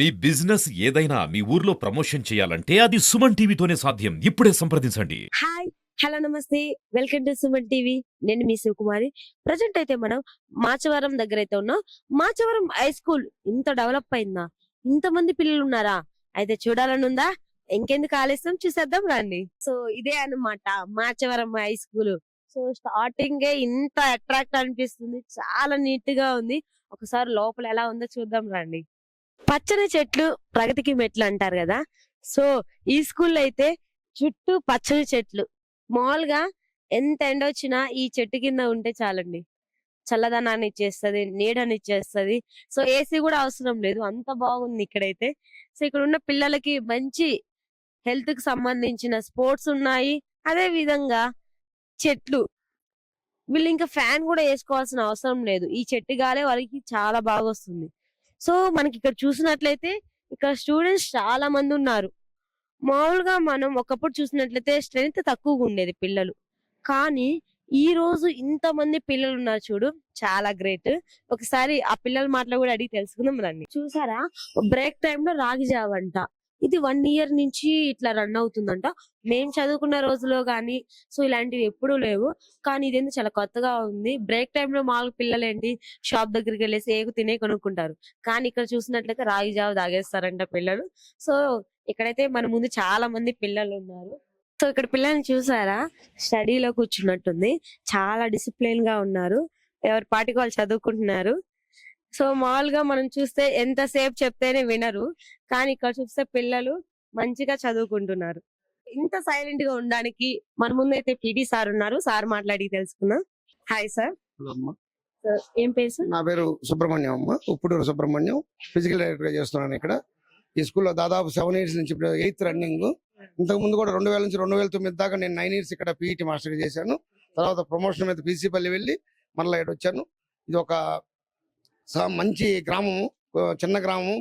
మీ business ఏదైనా మీ ఊర్లో promotion చేయాలంటే అది సుమన్ టీవీతోనే సాధ్యం. ఇప్పుడే సంప్రదించండి. హాయ్ హలో నమస్తే. Welcome to Suman TV. నేను మీ శివకుమారి. ప్రజెంట్ అయితే మనం మాచవరం దగ్గర అయితే ఉన్నాం. మాచవరం హై స్కూల్ ఇంత డెవలప్ అయిందా? ఇంతమంది పిల్లలు ఉన్నారా? అయితే చూడాలని ఉందా ఇంకెందుకు ఆలస్యం? చూసేద్దాం రండి. సో ఇదే అన్నమాట Machavaram high school. So starting ఇంత అట్రాక్ట్ అనిపిస్తుంది. చాలా నీట్గా ఉంది. ఒకసారి లోపల ఎలా ఉందో చూద్దాం రండి. పచ్చని చెట్లు ప్రగతికి మెట్లు అంటారు కదా. సో ఈ స్కూల్లో అయితే చుట్టూ పచ్చని చెట్లు. మామూలుగా ఎంత ఎండ వచ్చినా ఈ చెట్టు కింద ఉంటే చాలండి. చల్లదనాన్ని ఇచ్చేస్తుంది నీడని ఇచ్చేస్తుంది. సో ఏసీ కూడా అవసరం లేదు. అంత బాగుంది ఇక్కడైతే. సో ఇక్కడ ఉన్న పిల్లలకి మంచి హెల్త్కి సంబంధించిన స్పోర్ట్స్ ఉన్నాయి. అదే విధంగా చెట్లు. వీళ్ళు ఇంకా ఫ్యాన్ కూడా వేసుకోవాల్సిన అవసరం లేదు. ఈ చెట్టు గాలే వాళ్ళకి చాలా బాగా వస్తుంది. సో మనకి ఇక్కడ చూసినట్లయితే ఇక్కడ స్టూడెంట్స్ చాలా మంది ఉన్నారు మామూలుగా మనం ఒకప్పుడు చూసినట్లయితే స్ట్రెంగ్త్ తక్కువగా ఉండేది పిల్లలు. కానీ ఈ రోజు ఇంత మంది పిల్లలు ఉన్నారు చూడు చాలా గ్రేట్. ఒకసారి ఆ పిల్లల మాటలు కూడా అడిగి తెలుసుకుందాం రండి. చూసారా? బ్రేక్ టైమ్లో రాగి జావంట ఇది వన్ ఇయర్ నుంచి ఇట్లా రన్ అవుతుందంట. మేము చదువుకున్న రోజులో కానీ సో ఇలాంటివి ఎప్పుడూ లేవు. కానీ ఇదేందో చాలా కొత్తగా ఉంది. బ్రేక్ టైంలో లో మామూలు పిల్లలు ఏంటి షాప్ దగ్గరికి వెళ్ళేసి ఏగు తినే కొనుక్కుంటారు. కానీ ఇక్కడ చూసినట్లయితే రాగి జావ తాగేస్తారంట పిల్లలు. సో ఇక్కడైతే మన ముందు చాలా మంది పిల్లలు ఉన్నారు. సో ఇక్కడ పిల్లల్ని చూసారా? స్టడీలో కూర్చున్నట్టుంది. చాలా డిసిప్లిన్గా ఉన్నారు. ఎవరి పాటికి వాళ్ళు చదువుకుంటున్నారు. సో మామూలుగా మనం చూస్తే ఎంతసేపు చెప్తేనే వినరు. కానీ ఇక్కడ చూస్తే పిల్లలు మంచిగా చదువుకుంటున్నారు. ఇంత సైలెంట్గా ఉండడానికి మన ముందు అయితే పీటీ సార్ ఉన్నారు. సార్ మాట్లాడి తెలుసుకుందాం. హాయ్ సార్ ఏం పేరు సార్ నా పేరు సుబ్రహ్మణ్యం అమ్మ. ఉప్పుడూరు సుబ్రహ్మణ్యం. ఫిజికల్ డైరెక్టర్గా చేస్తున్నాను ఇక్కడ. ఈ స్కూల్లో దాదాపు సెవెన్ ఇయర్స్ నుంచి ఇప్పుడు ఎయిత్ రన్నింగ్ ఇంతకు ముందు కూడా రెండు వేల నుంచి రెండు వేల తొమ్మిది దాకా నేను నైన్ ఇయర్స్ ఇక్కడ పీఈటీ మాస్టర్గా చేశాను. తర్వాత ప్రమోషన్ మీద పీసీపల్లి వెళ్ళి మరలా ఇక్కడ వచ్చాను. ఇది ఒక మంచి గ్రామము చిన్న గ్రామము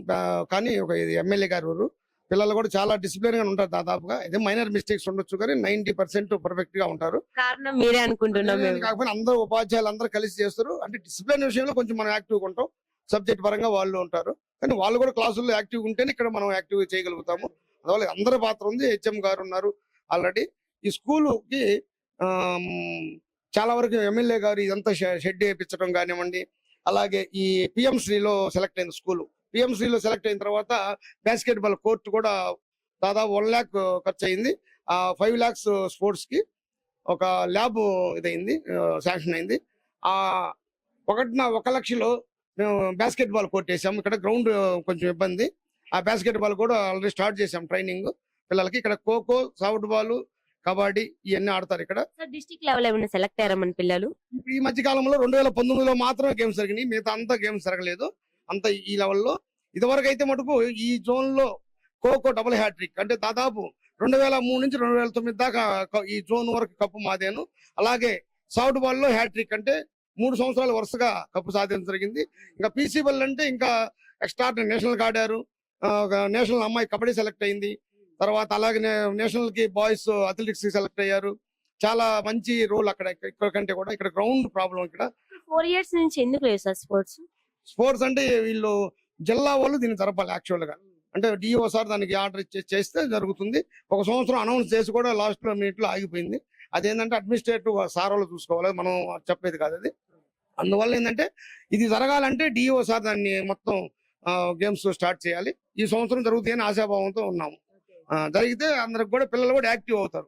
కానీ ఒక ఇది ఎమ్మెల్యే గారి ఊరు. పిల్లలు కూడా చాలా డిసిప్లిన్గా ఉంటారు దాదాపుగా. ఇదే మైనర్ మిస్టేక్స్ ఉండొచ్చు కానీ నైన్టీ పర్సెంట్ పర్ఫెక్ట్గా ఉంటారు. కారణం మీరే అనుకుంటున్నాం మేము. కాకపోతే అందరూ ఉపాధ్యాయులు అందరూ కలిసి చేస్తారు. అంటే డిసిప్లిన్ విషయంలో కొంచెం మనం యాక్టివ్ ఉంటాం. సబ్జెక్ట్ పరంగా వాళ్ళు ఉంటారు. కానీ వాళ్ళు కూడా క్లాసుల్లో యాక్టివ్ ఉంటేనే ఇక్కడ మనం యాక్టివ్ చేయగలుగుతాము. అందువల్ల అందరి పాత్ర ఉంది. హెచ్ఎం గారు ఉన్నారు ఆల్రెడీ ఈ స్కూలుకి చాలా వరకు ఎమ్మెల్యే గారు ఇదంతా షెడ్ వేయించడం కానివ్వండి అలాగే ఈ పిఎంశ్రీలో సెలెక్ట్ అయిన స్కూల్. పిఎంశ్రీలో సెలెక్ట్ అయిన తర్వాత బాస్కెట్ బాల్ కోర్టు కూడా దాదాపు వన్ ల్యాక్ ఖర్చు అయింది ఆ ఫైవ్ ల్యాక్స్ స్పోర్ట్స్కి ఒక ల్యాబ్ ఇదైంది శాంక్షన్ అయింది. ఆ ఒకటిన ఒక లక్షలో మేము బాస్కెట్ బాల్ కోర్ట్ వేసాము. ఇక్కడ గ్రౌండ్ కొంచెం ఇబ్బంది. ఆ బాస్కెట్ బాల్ కూడా ఆల్రెడీ స్టార్ట్ చేసాం ట్రైనింగ్ పిల్లలకి. ఇక్కడ ఖోఖో సాఫ్ట్ బాల్ కబడ్డీ ఇవన్నీ ఆడతారు ఇక్కడ. డిస్ట్రిక్ట్ లెవెల్ ఏమైనా సెలెక్ట్ అయ్యారా మన పిల్లలు? ఈ మధ్య కాలంలో రెండు వేల పంతొమ్మిదిలో మాత్రమే గేమ్స్ జరిగినాయి. మిగతా అంతా గేమ్స్ జరగలేదు. అంత ఈ లెవెల్లో. ఇదివరకు అయితే మటుకు ఈ జోన్లో ఖోఖో డబుల్ హ్యాట్రిక్ అంటే దాదాపు రెండు వేల మూడు నుంచి రెండు వేల తొమ్మిది దాకా ఈ జోన్ వరకు కప్పు మాదేను. అలాగే సాఫ్ట్ బాల్లో హ్యాట్రిక్ అంటే మూడు సంవత్సరాలు వరుసగా కప్పు సాధించడం జరిగింది. ఇంకా పీసీ బాల్ అంటే ఇంకా ఎక్స్ట్రా నేషనల్ ఆడారు నేషనల్ అమ్మాయి కబడ్డీ సెలెక్ట్ అయింది. తర్వాత అలాగే నేషనల్కి బాయ్స్ అథ్లెటిక్స్కి సెలెక్ట్ అయ్యారు. చాలా మంచి రోల్ అక్కడ ఇక్కడ కంటే కూడా ఇక్కడ గ్రౌండ్ ప్రాబ్లం ఇక్కడ. ఫోర్ ఇయర్స్ నుంచి ఎందుకు లేదు సార్ స్పోర్ట్స్? స్పోర్ట్స్ అంటే వీళ్ళు జిల్లా వాళ్ళు దీన్ని జరపాలి యాక్చువల్గా అంటే డిఓ సార్ దానికి ఆర్డర్ ఇచ్చి చేస్తే జరుగుతుంది. ఒక సంవత్సరం అనౌన్స్ చేసి కూడా లాస్ట్ మినిట్లో ఆగిపోయింది. అదేంటంటే అడ్మినిస్ట్రేటివ్ సార్ వాళ్ళు చూసుకోవాలి. మనం చెప్పేది కాదు అది. అందువల్ల ఏంటంటే ఇది జరగాలంటే డిఓ సార్ దాన్ని మొత్తం గేమ్స్ స్టార్ట్ చేయాలి. ఈ సంవత్సరం జరుగుతాయని ఆశాభావంతో ఉన్నాము. జరిగితే అందరికి కూడా పిల్లలు కూడా యాక్టివ్ అవుతారు.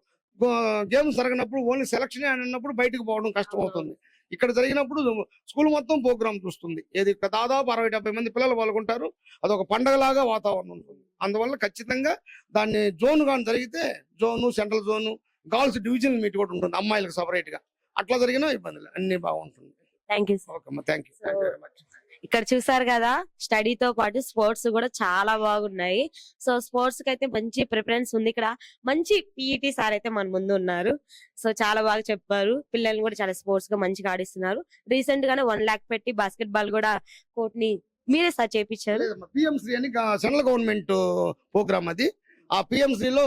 గేమ్స్ జరగనప్పుడు ఓన్లీ సెలక్షన్ అన్నప్పుడు బయటకు పోవడం కష్టం అవుతుంది ఇక్కడ జరిగినప్పుడు స్కూల్ మొత్తం ప్రోగ్రామ్ చూస్తుంది. ఏది దాదాపు అరవై డెబ్బై మంది పిల్లలు పాల్గొంటారు. అదొక పండగలాగా వాతావరణం ఉంటుంది. అందువల్ల ఖచ్చితంగా దాన్ని జోన్ కానీ జరిగితే zone central zone girls divisional meet కూడా ఉంటుంది అమ్మాయిలకు సపరేట్గా అట్లా జరిగినా ఇబ్బందులు అన్ని బాగుంటుంది. థ్యాంక్ యూ ఓకే అమ్మా thank you thank you very much. ఇక్కడ చూసారు కదా స్టడీతో పాటు స్పోర్ట్స్ కూడా చాలా బాగున్నాయి. సో స్పోర్ట్స్కి అయితే మంచి ప్రిఫరెన్స్ ఉంది ఇక్కడ. మంచి పీఈటీ సార్ అయితే మన ముందు ఉన్నారు. సో చాలా బాగా చెప్పారు. పిల్లల్ని కూడా చాలా స్పోర్ట్స్గా మంచిగా ఆడిస్తున్నారు. రీసెంట్ గానే వన్ లాక్ పెట్టి బాస్కెట్ బాల్ కూడా కోర్ట్ని మీరే సార్ చేపించారు. పిఎంసీ అని సెంట్రల్ గవర్నమెంట్ ప్రోగ్రామ్ అది. ఆ PMC లో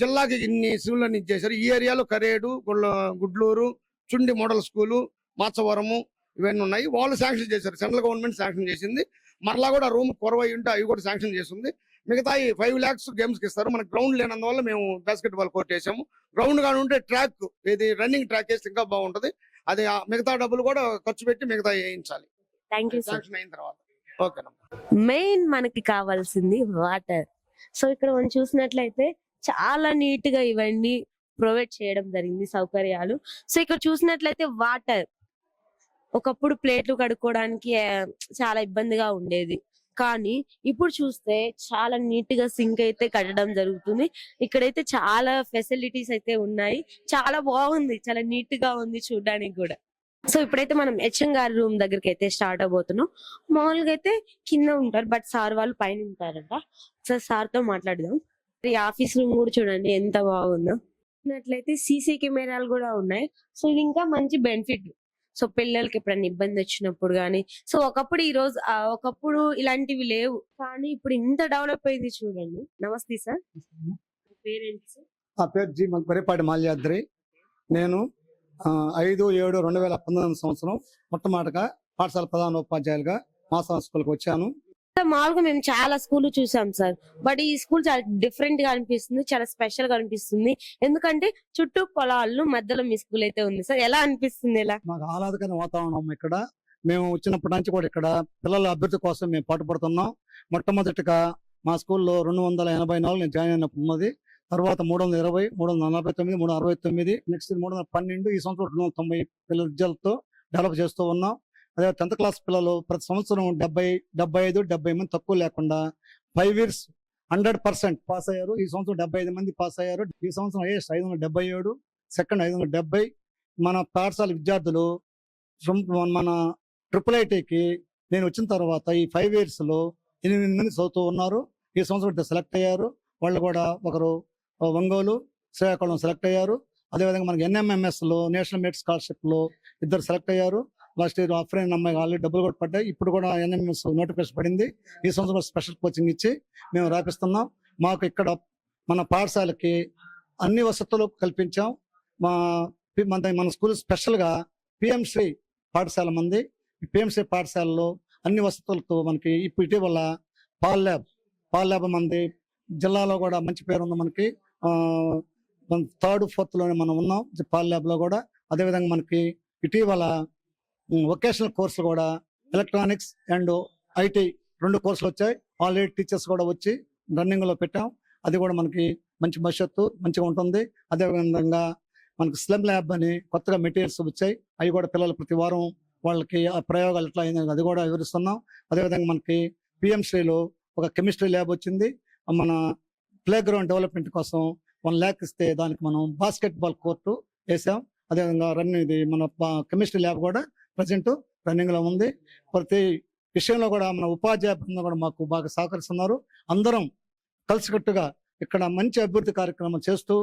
జిల్లాకి ఇన్ని స్కూళ్ళు ఇచ్చేసారు ఈ ఏరియాలో కరేడు గుడ్లూరు చుండి మోడల్ స్కూలు మాచవరము ఇవన్నీ ఉన్నాయి. వాళ్ళు శాంక్షన్ చేశారు. సెంట్రల్ గవర్నమెంట్ శాంక్షన్ చేసింది. మరలా కూడా రూమ్ కొరవై ఉంటే అవి కూడా శాంక్షన్ చేస్తుంది. మిగతా ఈ ఫైవ్ ల్యాక్స్ గేమ్స్కి ఇస్తారు. మనకు గ్రౌండ్ లేనందువల్ల మేము బాస్కెట్ బాల్ కోర్ట్ వేసాము. గ్రౌండ్గా ఉంటే ట్రాక్ ఇది రన్నింగ్ ట్రాక్ వేస్తే ఇంకా బాగుంటది. అది మిగతా డబ్బులు కూడా ఖర్చు పెట్టి మిగతా వేయించాలి. శాంక్షన్ అయిన తర్వాత. ఓకేనమ్మా మెయిన్ మనకి కావాల్సింది వాటర్. సో ఇక్కడ మనం చూసినట్లయితే చాలా నీట్గా ఇవన్నీ ప్రొవైడ్ చేయడం జరిగింది సౌకర్యాలు. సో ఇక్కడ చూసినట్లయితే వాటర్. ఒకప్పుడు ప్లేట్లు కడుక్కోవడానికి చాలా ఇబ్బందిగా ఉండేది. కానీ ఇప్పుడు చూస్తే చాలా నీట్గా సింక్ అయితే కట్టడం జరుగుతుంది. ఇక్కడైతే చాలా ఫెసిలిటీస్ అయితే ఉన్నాయి. చాలా బాగుంది. చాలా నీట్గా ఉంది చూడడానికి కూడా. సో ఇప్పుడైతే మనం హెచ్ఎం గారి రూమ్ దగ్గరికి అయితే స్టార్ట్ అవబోతున్నాం మామూలుగా అయితే కింద ఉంటారు బట్ సార్ వాళ్ళు పైన ఉంటారంట. సో సార్తో మాట్లాడదాం. ఈ ఆఫీస్ రూమ్ కూడా చూడండి ఎంత బాగుందో. చూసినట్లయితే సీసీ కెమెరాలు కూడా ఉన్నాయి. సో ఇది ఇంకా మంచి బెనిఫిట్. సో పిల్లలకి ఎప్పుడైనా ఇబ్బంది వచ్చినప్పుడు కానీ సో ఒకప్పుడు ఈ రోజు ఒకప్పుడు ఇలాంటివి లేవు. కానీ ఇప్పుడు ఇంత డెవలప్ అయింది చూడండి. నమస్తే సార్. పేరెంట్స్ నా పేరు జి. మరిపాటి మాల్యాద్రి. నేను ఐదు ఏడు రెండు వేల పంతొమ్మిది సంవత్సరం మొట్టమొదటిగా పాఠశాల ప్రధాన ఉపాధ్యాయులుగా మాసా స్కూల్కి వచ్చాను. మామూలుగా మేము చాలా స్కూల్ చూసాం సార్. బట్ ఈ స్కూల్ చాలా డిఫరెంట్గా అనిపిస్తుంది చాలా స్పెషల్గా అనిపిస్తుంది. ఎందుకంటే చుట్టూ పొలాలు మధ్యలో మీ స్కూల్ అయితే ఉంది సార్. ఎలా అనిపిస్తుంది ఇలా? మాకు ఆహ్లాదకరమైన వాతావరణం ఇక్కడ. మేము వచ్చినప్పటి నుంచి కూడా ఇక్కడ పిల్లల అభివృద్ధి కోసం మేము పాటుపడుతున్నాం. మొట్టమొదటిగా మా స్కూల్లో రెండు వందల ఎనభై నాలుగు నేను జాయిన్ అయినప్పుడు ఉన్నది. తర్వాత మూడు వందల ఇరవై మూడు వందల నలభై తొమ్మిది మూడు అరవై తొమ్మిది నెక్స్ట్ మూడు వందల పన్నెండు ఈ సంవత్సరం రెండు వందల తొంభై పిల్లల విద్యాలతో డెవలప్ చేస్తూ ఉన్నాం. అదే టెన్త్ క్లాస్ పిల్లలు ప్రతి సంవత్సరం డెబ్బై డెబ్బై ఐదు డెబ్బై మంది తక్కువ లేకుండా five years hundred percent pass అయ్యారు. ఈ సంవత్సరం డెబ్బై ఐదు మంది పాస్ అయ్యారు. ఈ సంవత్సరం హైయెస్ట్ ఐదు వందల డెబ్బై ఏడు సెకండ్ ఐదు వందల డెబ్బై. మన పాఠశాల విద్యార్థులు మన ట్రిపుల్ ఐటీకి నేను వచ్చిన తర్వాత ఈ ఫైవ్ ఇయర్స్లో ఎనిమిది మంది చదువుతూ ఉన్నారు. ఈ సంవత్సరం సెలెక్ట్ అయ్యారు. వాళ్ళు కూడా ఒకరు ఒంగోలు శ్రీకాకుళం సెలెక్ట్ అయ్యారు. అదేవిధంగా మనకి ఎన్ఎంఎంఎస్లో నేషనల్ మెరిట్ స్కాలర్షిప్లో ఇద్దరు సెలెక్ట్ అయ్యారు. లాస్ట్ ఇయర్ ఆఫ్రైన్ అమ్మాయి ఆల్రెడీ డబ్బులు కూడా పడ్డాయి. ఇప్పుడు కూడా ఎన్ఎంఎస్ నోటిఫికేషన్ పడింది. ఈ సంవత్సరం స్పెషల్ కోచింగ్ ఇచ్చి మేము రాపిస్తున్నాం. మాకు ఇక్కడ మన పాఠశాలకి అన్ని వసతులు కల్పించాం. మా మన మన స్కూల్ స్పెషల్గా పిఎంశ్రీ పాఠశాల మంది. పిఎంశ్రీ పాఠశాలలో అన్ని వసతులతో మనకి ఇప్పుడు ఇటీవల పాల్ ల్యాబ్ పాల్ ల్యాబ్ మంది. జిల్లాలో కూడా మంచి పేరు ఉంది మనకి. థర్డ్ ఫోర్త్లోనే మనం ఉన్నాం. పాల్ ల్యాబ్లో కూడా. అదేవిధంగా మనకి ఇటీవల వొకేషనల్ కోర్సులు కూడా ఎలక్ట్రానిక్స్ అండ్ ఐటీ రెండు కోర్సులు వచ్చాయి. ఆల్రెడీ టీచర్స్ కూడా వచ్చి రన్నింగ్లో పెట్టాం. అది కూడా మనకి మంచి భవిష్యత్తు మంచిగా ఉంటుంది. అదేవిధంగా మనకి స్లమ్ ల్యాబ్ అని కొత్తగా మెటీరియల్స్ వచ్చాయి. అవి కూడా పిల్లలు ప్రతి వారం వాళ్ళకి ఆ ప్రయోగాలు ఎట్లా అయింది అది కూడా వివరిస్తున్నాం. అదేవిధంగా మనకి పిఎంశ్రీలో ఒక కెమిస్ట్రీ ల్యాబ్ వచ్చింది. మన ప్లే గ్రౌండ్ డెవలప్మెంట్ కోసం వన్ ల్యాక్ ఇస్తే దానికి మనం బాస్కెట్ బాల్ కోర్టు వేసాం అదేవిధంగా రన్ ఇది మన కెమిస్ట్రీ ల్యాబ్ కూడా ప్రజెంట్ రన్నింగ్లో ఉంది. ప్రతి విషయంలో కూడా మన ఉపాధ్యాయ బృందం కూడా మాకు బాగా సహకరిస్తున్నారు. అందరం కలిసికట్టుగా ఇక్కడ మంచి అభివృద్ధి కార్యక్రమం చేస్తూ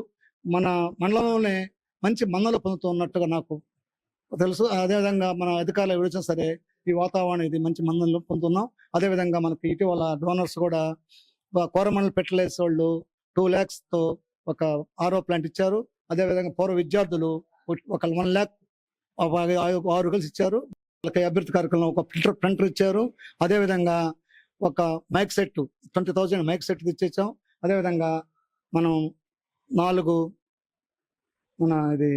మన మండలంలోనే మంచి మన్నలు పొందుతూ ఉన్నట్టుగా నాకు తెలుసు. అదేవిధంగా మన అధికారులు విడిచిన సరే ఈ వాతావరణం ఇది మంచి మందలు పొందుతున్నాం. అదేవిధంగా మనకి ఇటీవల డోనర్స్ కూడా కోరమండల్ పెట్టలేసే వాళ్ళు టూ ల్యాక్స్తో ఒక ఆరో ప్లాంట్ ఇచ్చారు. అదేవిధంగా పూర్వ విద్యార్థులు ఒక వన్ ల్యాక్ ఆరు కలిసి ఇచ్చారు. వాళ్ళకి అభివృద్ధి కార్యక్రమం ఒక ఫిల్టర్ ప్రింటర్ ఇచ్చారు. అదేవిధంగా ఒక mic set twenty thousand mic set తెచ్చేసాం అదేవిధంగా మనం నాలుగు మన ఇది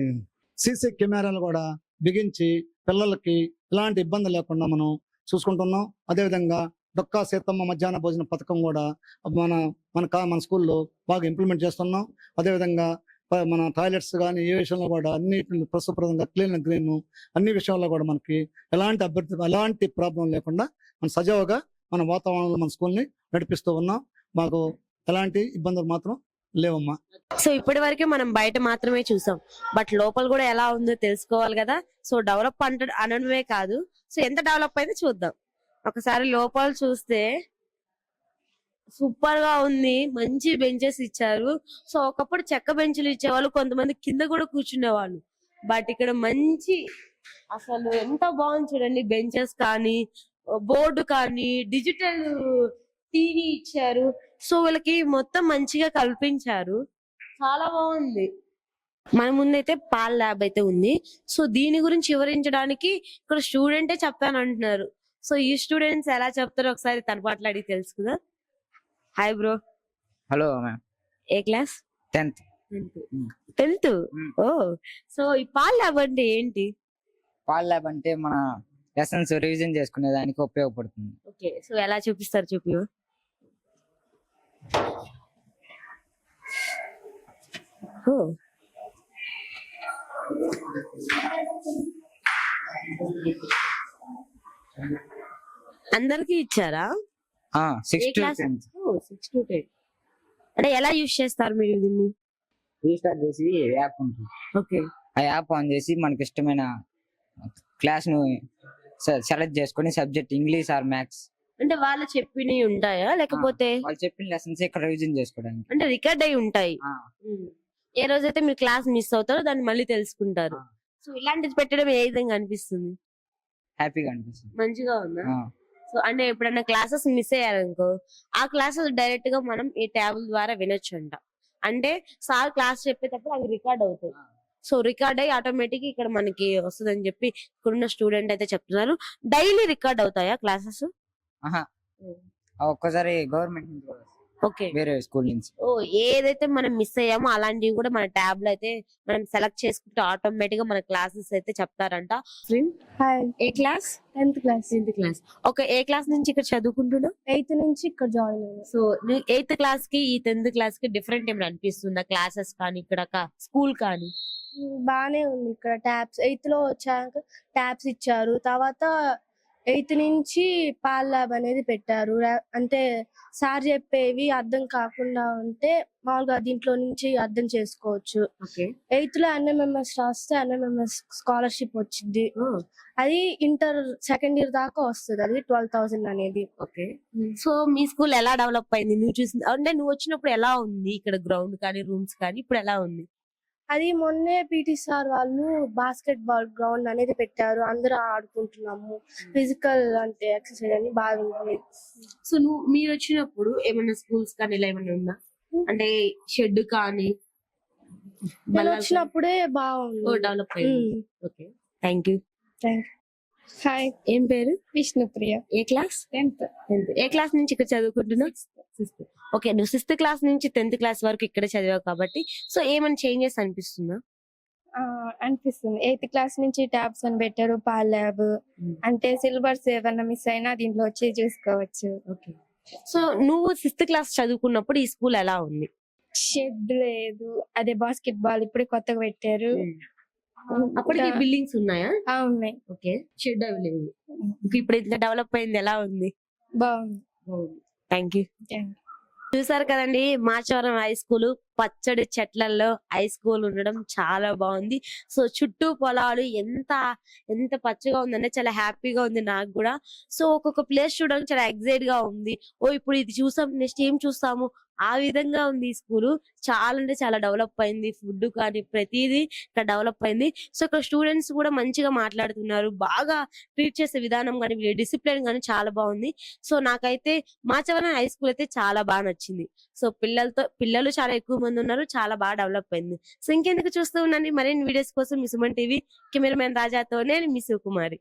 సీసీ కెమెరాలు కూడా బిగించి పిల్లలకి ఎలాంటి ఇబ్బంది లేకుండా మనం చూసుకుంటున్నాం. అదేవిధంగా డొక్కా సీతమ్మ మధ్యాహ్న భోజన పథకం కూడా మన మన కా మన స్కూల్లో బాగా ఇంప్లిమెంట్ చేస్తున్నాం. అదేవిధంగా మన టాయిలెట్స్ కానీ ఏ విషయంలో కూడా అన్ని ప్రశుభ్రంగా క్లీన్ గ్రీన్ అన్ని విషయాల్లో కూడా మనకి ఎలాంటి అభ్యర్థి ఎలాంటి ప్రాబ్లం లేకుండా మనం సజావుగా మన వాతావరణంలో మన స్కూల్ని నడిపిస్తూ ఉన్నాం. మాకు ఎలాంటి ఇబ్బందులు మాత్రం లేవమ్మా. సో ఇప్పటి వరకే మనం బయట మాత్రమే చూసాం. బట్ లోపల కూడా ఎలా ఉందో తెలుసుకోవాలి కదా. సో డెవలప్ అంటే అనడమే కాదు. సో ఎంత డెవలప్ అయితే చూద్దాం. ఒకసారి లోపల చూస్తే సూపర్గా ఉంది. మంచి బెంచెస్ ఇచ్చారు. సో ఒకప్పుడు చెక్క బెంచ్లు ఇచ్చేవాళ్ళు కొంతమంది కింద కూడా కూర్చునేవాళ్ళు. బట్ ఇక్కడ మంచి అసలు ఎంత బాగుంది చూడండి బెంచెస్ కానీ బోర్డు కానీ డిజిటల్ టీవీ ఇచ్చారు. సో వీళ్ళకి మొత్తం మంచిగా కల్పించారు. చాలా బాగుంది. మన ముందైతే పాల్ ల్యాబ్ అయితే ఉంది. సో దీని గురించి వివరించడానికి ఇక్కడ స్టూడెంటే చెప్తాను అంటున్నారు సో ఈ స్టూడెంట్స్ ఎలా చెప్తారో ఒకసారి తన పాటలు అడిగి తెలుసుకుందాం. హాయ్ బ్రో హలో మ్యామ్ ఏ క్లాస్ టెన్త్. టెన్త్. ఓ. సో ఈ పాల్ ల్యాబ్ అంటే ఏంటి? పాల్ ల్యాబ్ అంటే మన లెసన్స్ రివిజన్ చేసుకునే దానికి ఉపయోగపడుతుంది. ఓకే. సో ఎలా చూపిస్తారు చూపి ఓ. అందరికి ఇచ్చారా? Six A to class? Tenth six to ten అంటే ఎలా యూజ్ చేస్తారు మీరు దీన్ని? రీస్టార్ట్ చేసి యాప్ ఉంటుంది ఓకే. ఆ యాప్ ఆన్ చేసి మనకి ఇష్టమైన క్లాస్ను సెలెక్ట్ చేసుకొని సబ్జెక్ట్ ఇంగ్లీష్ ఆర్ మ్యాథ్స్ అంటే వాళ్ళు చెప్పినవి ఉంటాయా? లేకపోతే? వాళ్ళు చెప్పిన లెసన్స్ ఇక్కడ రివిజన్ చేసుకోవడానికి. అంటే రికార్డ్ అయి ఉంటాయి. ఏ రోజైతే మీరు క్లాస్ మిస్ అవుతారో దాన్ని మళ్ళీ తెలుసుకుంటారు. సో ఇలాంటిది పెట్టడం ఏ విధంగా అనిపిస్తుంది? హ్యాపీగా అనిపిస్తుంది. మంచిగా ఉందా? సో అంటే ఎప్పుడైనా క్లాసెస్ మిస్ అయ్యారనుకో ఆ క్లాసెస్ డైరెక్ట్గా మనం ఈ ట్యాబుల్ ద్వారా వినొచ్చు అంట అంటే సార్ క్లాస్ చెప్పేటప్పుడు అవి రికార్డ్ అవుతాయి. సో రికార్డ్ అయ్యి ఆటోమేటిక్ ఇక్కడ మనకి వస్తుందని చెప్పి ఇక్కడున్న స్టూడెంట్ అయితే చెప్తున్నారు. డైలీ రికార్డ్ అవుతాయా క్లాసెస్? ఒక్కసారి గవర్నమెంట్. ఓకే. వేరే స్కూల్ నుంచి. ఓ ఏదైతే మనం మిస్ అయ్యామో అలాంటివి కూడా మన ట్యాబ్లో అయితే మనం సెలెక్ట్ చేసుకుంటే ఆటోమేటిక్గా మన క్లాసెస్ అయితే చెప్తారంట. హాయ్ ఏ class? Tenth class tenth class okay ఏ క్లాస్ నుంచి ఇక్కడ చదువుకుంటున్నా ఎయిత్ నుంచి ఇక్కడ జాయిన్ అయ్యాను. సో ఎయిత్ క్లాస్కి ఈ టెన్త్ క్లాస్కి డిఫరెంట్ ఏమైనా అనిపిస్తుందా? క్లాసెస్ కానీ ఇక్కడ స్కూల్ కానీ? బానే ఉంది ఇక్కడ ట్యాబ్స్. ఎయిత్లో వచ్చాక ట్యాబ్స్ ఇచ్చారు. తర్వాత ఎయిత్ నుంచి పాల్ ల్యాబ్ అనేది పెట్టారు. అంటే సార్ చెప్పేవి అర్థం కాకుండా ఉంటే మామూలుగా దీంట్లో నుంచి అర్థం చేసుకోవచ్చు. ఓకే. ఎయిత్లో ఎన్ఎంఎంఎస్ రాస్తే ఎన్ఎంఎంఎస్ స్కాలర్షిప్ వచ్చింది అది ఇంటర్ సెకండ్ ఇయర్ దాకా వస్తుంది. అది ట్వెల్వ్ థౌసండ్ అనేది. ఓకే. సో మీ స్కూల్ ఎలా డెవలప్ అయింది? నువ్వు చూసింది అంటే నువ్వు వచ్చినప్పుడు ఎలా ఉంది? ఇక్కడ గ్రౌండ్ కానీ రూమ్స్ కానీ ఇప్పుడు ఎలా ఉంది? అది మొన్నే పీటీ సార్ వాళ్ళు బాస్కెట్ బాల్ గ్రౌండ్ అనేది పెట్టారు. అందరూ ఆడుకుంటున్నాము. ఫిజికల్ అంటే ఎక్సర్సైజ్ అని బాగుంది సో నువ్వు మీరు వచ్చినప్పుడు ఏమైనా స్కూల్స్ కానీ ఇలా ఏమైనా ఉందా? అంటే షెడ్ కానీ నేను వచ్చినప్పుడే బాగుంది. డెవలప్ అయింది. Okay thank you hi. ఏం పేరు? విష్ణుప్రియ. ఏ క్లాస్? టెన్త్. ఏ క్లాస్ నుంచి ఇక్కడ చదువుకుంటున్నావు? ఓకే నువ్వు సిక్స్త్ క్లాస్ నుంచి టెన్త్ క్లాస్ వరకు ఇక్కడ చదివావు కాబట్టి సో ఏమైనా చేంజెస్ అనిపిస్తుందా? అనిపిస్తుంది. ఎయిత్ క్లాస్ నుంచి ట్యాబ్స్ అని పెట్టారు పాల్ ల్యాబ్. అంటే సిలబస్ ఏమన్నా మిస్ అయినా దీంట్లో వచ్చి చూసుకోవచ్చు. ఓకే. సో నువ్వు సిక్స్త్ క్లాస్ చదువుకున్నప్పుడు ఈ స్కూల్ ఎలా ఉంది? షెడ్ లేదు. అదే బాస్కెట్ బాల్ ఇప్పుడే కొత్తగా పెట్టారు. అప్పటికి బిల్డింగ్స్ ఉన్నాయా? ఉన్నాయి. ఓకే. షెడ్ అవి లేవు. ఇంకా ఇప్పుడు ఇంత డెవలప్ అయింది. ఎలా ఉంది? బాగుంది. థ్యాంక్ యూ Thank చూసారు కదండి మాచవరం హై స్కూల్ పచ్చడి చెట్లలో హై స్కూల్ ఉండడం చాలా బాగుంది. సో చుట్టూ పొలాలు ఎంత ఎంత పచ్చగా ఉందంటే చాలా హ్యాపీగా ఉంది నాకు కూడా. సో ఒక్కొక్క ప్లేస్ చూడడానికి చాలా ఎక్సైట్గా ఉంది. ఓ ఇప్పుడు ఇది చూసాం నెక్స్ట్ ఏం చూస్తాము? ఆ విధంగా ఉంది ఈ స్కూల్. చాలా అంటే చాలా డెవలప్ అయింది. ఫుడ్ కానీ ప్రతిదీ ఇక్కడ డెవలప్ అయింది. సో ఇక్కడ స్టూడెంట్స్ కూడా మంచిగా మాట్లాడుతున్నారు. బాగా ట్రీట్ చేసే విధానం కానీ డిసిప్లిన్ కానీ చాలా బాగుంది. సో నాకైతే మాచవరం హై స్కూల్ అయితే చాలా బాగా నచ్చింది. సో పిల్లలతో పిల్లలు చాలా ఎక్కువ మంది ఉన్నారు చాలా బాగా డెవలప్ అయింది. సో ఇంకెందుకు చూస్తూ ఉండండి. మరిన్ని వీడియోస్ కోసం మీ సుమన్ టీవీ కెమెరామెన్ రాజాతో నేను మీ సుకుమారి.